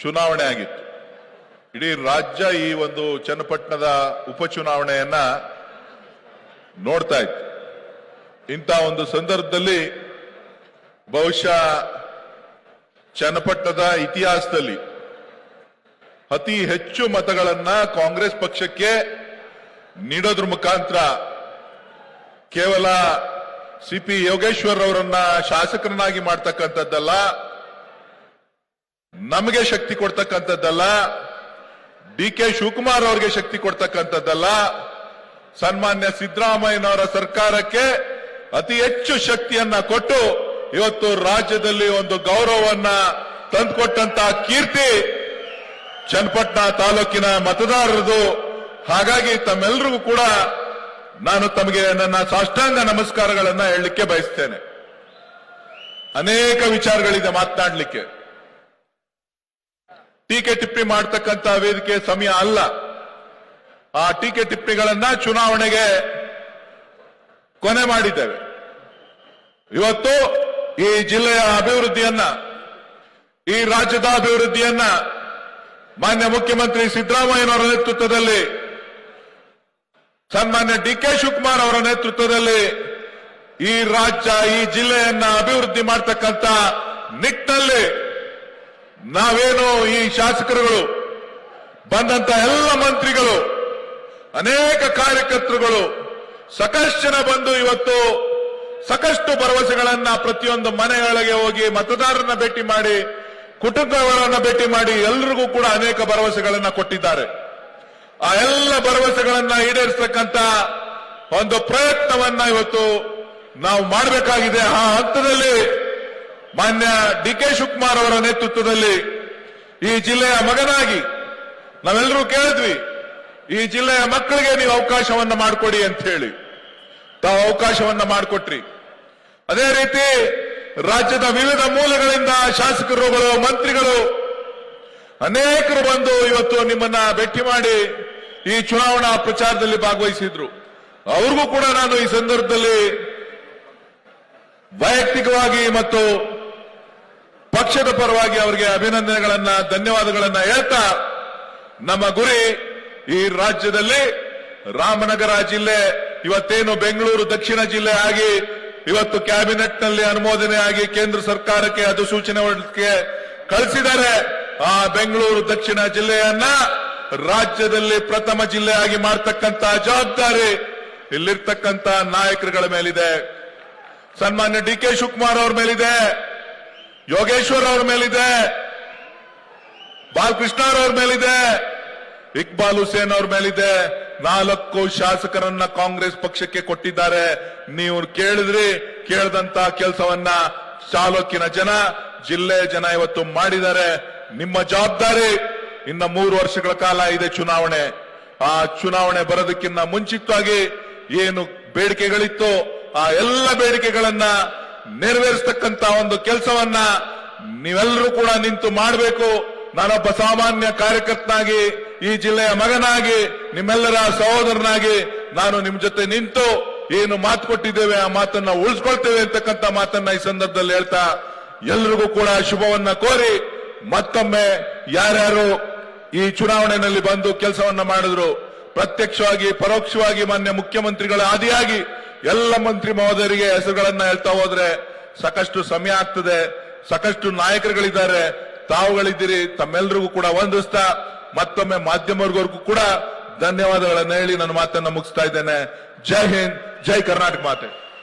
ಚುನಾವಣೆ ಆಗಿತ್ತು. ಇಡೀ ರಾಜ್ಯ ಈ ಒಂದು ಚನ್ನಪಟ್ಟಣದ ಉಪಚುನಾವಣೆಯನ್ನ ನೋಡ್ತಾ ಇತ್ತು. ಇಂಥ ಒಂದು ಸಂದರ್ಭದಲ್ಲಿ ಬಹುಶಃ ಚನ್ನಪಟ್ಟಣದ ಇತಿಹಾಸದಲ್ಲಿ ಅತಿ ಹೆಚ್ಚು ಮತಗಳನ್ನ ಕಾಂಗ್ರೆಸ್ ಪಕ್ಷಕ್ಕೆ ನೀಡೋದ್ರ ಮುಖಾಂತರ ಕೇವಲ ಸಿಪಿ ಯೋಗೇಶ್ವರ್ ಅವರನ್ನ ಶಾಸಕರನ್ನಾಗಿ ಮಾಡ್ತಕ್ಕಂಥದ್ದಲ್ಲ ನಮಗೆ ಶಕ್ತಿ ಕೊಡ್ತಕ್ಕಂಥದ್ದಲ್ಲ. ಡಿ ಕೆ ಶಿವಕುಮಾರ್ ಅವರಿಗೆ ಶಕ್ತಿ ಕೊಡ್ತಕ್ಕಂಥದ್ದಲ್ಲ. ಸನ್ಮಾನ್ಯ ಸಿದ್ದರಾಮಯ್ಯನವರ ಸರ್ಕಾರಕ್ಕೆ ಅತಿ ಹೆಚ್ಚು ಶಕ್ತಿಯನ್ನ ಕೊಟ್ಟು ಇವತ್ತು ರಾಜ್ಯದಲ್ಲಿ ಒಂದು ಗೌರವವನ್ನ ತಂದುಕೊಟ್ಟಂತ ಕೀರ್ತಿ ಚನ್ನಪಟ್ಟಣ ತಾಲೂಕಿನ ಮತದಾರರದು. ಹಾಗಾಗಿ ತಮ್ಮೆಲ್ಲರಿಗೂ ಕೂಡ ನಾನು ತಮಗೆ ನನ್ನ ಸಾಷ್ಟಾಂಗ ನಮಸ್ಕಾರಗಳನ್ನ ಹೇಳಲಿಕ್ಕೆ ಬಯಸ್ತೇನೆ. ಅನೇಕ ವಿಚಾರಗಳಿದೆ ಮಾತನಾಡಲಿಕ್ಕೆ. ಟೀಕೆ ಟಿಪ್ಪಣಿ ಮಾಡ್ತಕ್ಕಂತ ವೇದಿಕೆ ಸಮಯ ಅಲ್ಲ. ಆ ಟೀಕೆ ಟಿಪ್ಪಣಿಗಳನ್ನ ಚುನಾವಣೆಗೆ ಕೊನೆ ಮಾಡಿದ್ದೇವೆ. ಇವತ್ತು ಈ ಜಿಲ್ಲೆಯ ಅಭಿವೃದ್ಧಿಯನ್ನ, ಈ ರಾಜ್ಯದ ಅಭಿವೃದ್ಧಿಯನ್ನ ಮಾನ್ಯ ಮುಖ್ಯಮಂತ್ರಿ ಸಿದ್ದರಾಮಯ್ಯನವರ ನೇತೃತ್ವದಲ್ಲಿ, ಸನ್ಮಾನ್ಯ ಡಿ ಕೆ ಶಿವಕುಮಾರ್ ಅವರ ನೇತೃತ್ವದಲ್ಲಿ ಈ ರಾಜ್ಯ, ಈ ಜಿಲ್ಲೆಯನ್ನ ಅಭಿವೃದ್ಧಿ ಮಾಡತಕ್ಕಂತ ನಿಟ್ಟಿನಲ್ಲಿ ನಾವೇನು ಈ ಶಾಸಕರುಗಳು, ಬಂದಂತ ಎಲ್ಲ ಮಂತ್ರಿಗಳು, ಅನೇಕ ಕಾರ್ಯಕರ್ತರುಗಳು, ಸಾಕಷ್ಟು ಬಂದು ಇವತ್ತು ಸಾಕಷ್ಟು ಭರವಸೆಗಳನ್ನ ಪ್ರತಿಯೊಂದು ಮನೆಗಳಿಗೆ ಹೋಗಿ ಮತದಾರರನ್ನ ಭೇಟಿ ಮಾಡಿ ಕುಟುಂಬಗಳನ್ನ ಭೇಟಿ ಮಾಡಿ ಎಲ್ರಿಗೂ ಕೂಡ ಅನೇಕ ಭರವಸೆಗಳನ್ನ ಕೊಟ್ಟಿದ್ದಾರೆ. ಆ ಎಲ್ಲ ಭರವಸೆಗಳನ್ನ ಈಡೇರಿಸತಕ್ಕಂತ ಒಂದು ಪ್ರಯತ್ನವನ್ನ ಇವತ್ತು ನಾವು ಮಾಡಬೇಕಾಗಿದೆ. ಆ ಹಂತದಲ್ಲಿ ಮಾನ್ಯ ಡಿ ಕೆ ಶಿವಕುಮಾರ್ ಅವರ ನೇತೃತ್ವದಲ್ಲಿ ಈ ಜಿಲ್ಲೆಯ ಮಗನಾಗಿ ನಾವೆಲ್ಲರೂ ಕೇಳಿದ್ವಿ, ಈ ಜಿಲ್ಲೆಯ ಮಕ್ಕಳಿಗೆ ನೀವು ಅವಕಾಶವನ್ನ ಮಾಡಿಕೊಡಿ ಅಂತ ಹೇಳಿ. ತಾವು ಅವಕಾಶವನ್ನ ಮಾಡಿಕೊಟ್ರಿ. ಅದೇ ರೀತಿ ರಾಜ್ಯದ ವಿವಿಧ ಮೂಲಗಳಿಂದ ಶಾಸಕರುಗಳು, ಮಂತ್ರಿಗಳು ಅನೇಕರು ಬಂದು ಇವತ್ತು ನಿಮ್ಮನ್ನ ಭೇಟಿ ಮಾಡಿ ಈ ಚುನಾವಣಾ ಪ್ರಚಾರದಲ್ಲಿ ಭಾಗವಹಿಸಿದ್ರು. ಅವ್ರಿಗೂ ಕೂಡ ನಾನು ಈ ಸಂದರ್ಭದಲ್ಲಿ ವೈಯಕ್ತಿಕವಾಗಿ ಮತ್ತು ಪಕ್ಷದ ಪರವಾಗಿ ಅವರಿಗೆ ಅಭಿನಂದನೆಗಳನ್ನ, ಧನ್ಯವಾದಗಳನ್ನ ಹೇಳ್ತಾ ನಮ್ಮ ಗುರಿ ಈ ರಾಜ್ಯದಲ್ಲಿ ರಾಮನಗರ ಜಿಲ್ಲೆ, ಇವತ್ತೇನು ಬೆಂಗಳೂರು ದಕ್ಷಿಣ ಜಿಲ್ಲೆ ಆಗಿ, ಇವತ್ತು ಕ್ಯಾಬಿನೆಟ್ನಲ್ಲಿ ಅನುಮೋದನೆ ಆಗಿ ಕೇಂದ್ರ ಸರ್ಕಾರಕ್ಕೆ ಅಧಿಸೂಚನೆ ಕಳಿಸಿದರೆ ಆ ಬೆಂಗಳೂರು ದಕ್ಷಿಣ ಜಿಲ್ಲೆಯನ್ನ ರಾಜ್ಯದಲ್ಲಿ ಪ್ರಥಮ ಜಿಲ್ಲೆಯಾಗಿ ಮಾಡ್ತಕ್ಕಂತ ಜವಾಬ್ದಾರಿ ಇಲ್ಲಿರ್ತಕ್ಕಂತ ನಾಯಕರುಗಳ ಮೇಲಿದೆ. ಸನ್ಮಾನ್ಯ ಡಿ ಕೆ ಶಿವಕುಮಾರ್ ಅವ್ರ ಮೇಲಿದೆ. ಯೋಗೇಶ್ವರ್ ಅವ್ರ ಮೇಲಿದೆ. ಬಾಲಕೃಷ್ಣ ಅವ್ರ ಮೇಲಿದೆ. ಇಕ್ಬಾಲ್ ಹುಸೇನ್ ಅವ್ರ ಮೇಲಿದೆ. ನಾಲ್ಕು ಶಾಸಕರನ್ನ ಕಾಂಗ್ರೆಸ್ ಪಕ್ಷಕ್ಕೆ ಕೊಟ್ಟಿದ್ದಾರೆ. ನೀವು ಕೇಳಿದ್ರಿ, ಕೇಳದಂತ ಕೆಲಸವನ್ನ ತಾಲೂಕಿನ ಜನ, ಜಿಲ್ಲೆ ಜನ ಇವತ್ತು ಮಾಡಿದ್ದಾರೆ. ನಿಮ್ಮ ಜವಾಬ್ದಾರಿ ಇನ್ನ ಮೂರು ವರ್ಷಗಳ ಕಾಲ ಇದೆ ಚುನಾವಣೆ. ಆ ಚುನಾವಣೆ ಬರೋದಕ್ಕಿಂತ ಮುಂಚಿತವಾಗಿ ಏನು ಬೇಡಿಕೆಗಳಿತ್ತು, ಆ ಎಲ್ಲ ಬೇಡಿಕೆಗಳನ್ನ ನೆರವೇರಿಸತಕ್ಕಂತ ಒಂದು ಕೆಲಸವನ್ನ ನೀವೆಲ್ಲರೂ ಕೂಡ ನಿಂತು ಮಾಡಬೇಕು. ನಾನೊಬ್ಬ ಸಾಮಾನ್ಯ ಕಾರ್ಯಕರ್ತನಾಗಿ, ಈ ಜಿಲ್ಲೆಯ ಮಗನಾಗಿ, ನಿಮ್ಮೆಲ್ಲರ ಸಹೋದರನಾಗಿ ನಾನು ನಿಮ್ ಜೊತೆ ನಿಂತು ಏನು ಮಾತು ಕೊಟ್ಟಿದ್ದೇವೆ, ಆ ಮಾತನ್ನ ಉಳಿಸ್ಕೊಳ್ತೇವೆ ಅಂತಕ್ಕಂಥ ಮಾತನ್ನ ಈ ಸಂದರ್ಭದಲ್ಲಿ ಹೇಳ್ತಾ ಎಲ್ರಿಗೂ ಕೂಡ ಶುಭವನ್ನ ಕೋರಿ ಮತ್ತೊಮ್ಮೆ ಯಾರ್ಯಾರು ಈ ಚುನಾವಣೆಯಲ್ಲಿ ಬಂದು ಕೆಲಸವನ್ನ ಮಾಡಿದ್ರು, ಪ್ರತ್ಯಕ್ಷವಾಗಿ, ಪರೋಕ್ಷವಾಗಿ ಮಾನ್ಯ ಮುಖ್ಯಮಂತ್ರಿಗಳ ಆದಿಯಾಗಿ ಎಲ್ಲ ಮಂತ್ರಿ ಮಹೋದಯರಿಗೆ ಹೆಸರುಗಳನ್ನ ಹೇಳ್ತಾ ಹೋದ್ರೆ ಸಾಕಷ್ಟು ಸಮಯ ಆಗ್ತದೆ, ಸಾಕಷ್ಟು ನಾಯಕರುಗಳಿದ್ದಾರೆ, ತಾವುಗಳಿದ್ದೀರಿ ತಮ್ಮೆಲ್ಲರಿಗೂ ಕೂಡ ವಂದಿಸ್ತಾ ಮತ್ತೊಮ್ಮೆ ಮಾಧ್ಯಮವರ್ಗವರೆಗೂ ಕೂಡ ಧನ್ಯವಾದಗಳನ್ನು ಹೇಳಿ ನನ್ನ ಮಾತನ್ನ ಮುಗಿಸ್ತಾ ಇದ್ದೇನೆ. ಜೈ ಹಿಂದ್, ಜೈ ಕರ್ನಾಟಕ ಮಾತೆ.